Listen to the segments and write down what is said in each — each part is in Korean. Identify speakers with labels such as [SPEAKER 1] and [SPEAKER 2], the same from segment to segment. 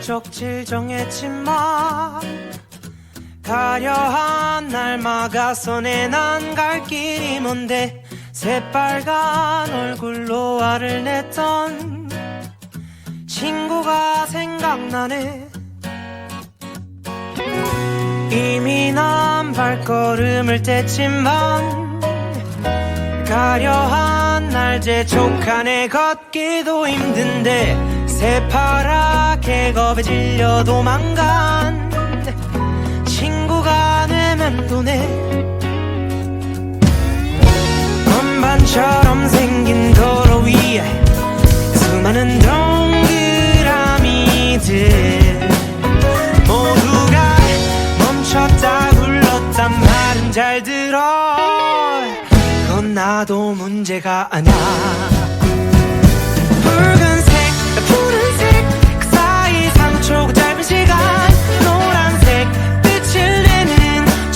[SPEAKER 1] 목적지를 정했지만 가려한 날 막아서 내난 갈 길이 뭔데 새빨간 얼굴로 화를 냈던 친구가 생각나네. 이미 난 발걸음을 뗐지만 가려한 날 재촉하네. 걷기도 힘든데 새파랗게 겁에 질려 도망간. 친구가 내 맴도네. 건반처럼 생긴 도로 위에 수많은 동그라미들. 모두가 멈췄다 굴렀단 말은 잘 들어. 그건 나도 문제가 붉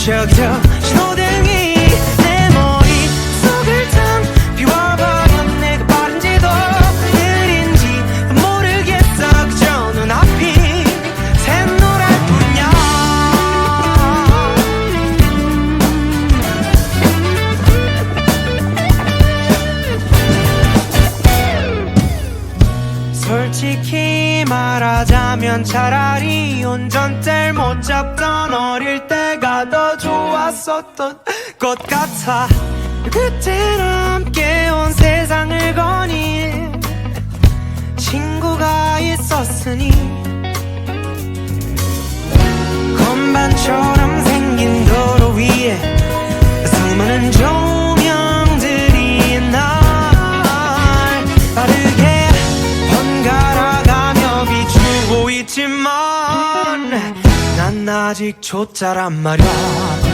[SPEAKER 1] 저기 저 신호등이 내 머릿속을 참 비워버려 내가 빠른지도 느린지 모르겠어. 그저 눈앞이 샛노랄 뿐이야 솔직히 말하자면 차라리 운전대를 못 잡던 어릴 때 가 더 좋았었던 것 같아. 그때 함께 온 세상을 거닌 친구가 있었으니 건반처럼 생긴 도로 위에 수많은 조명들이 날 빠르게 번갈아가며 비추고 있지만 난 아직 초짜란 말야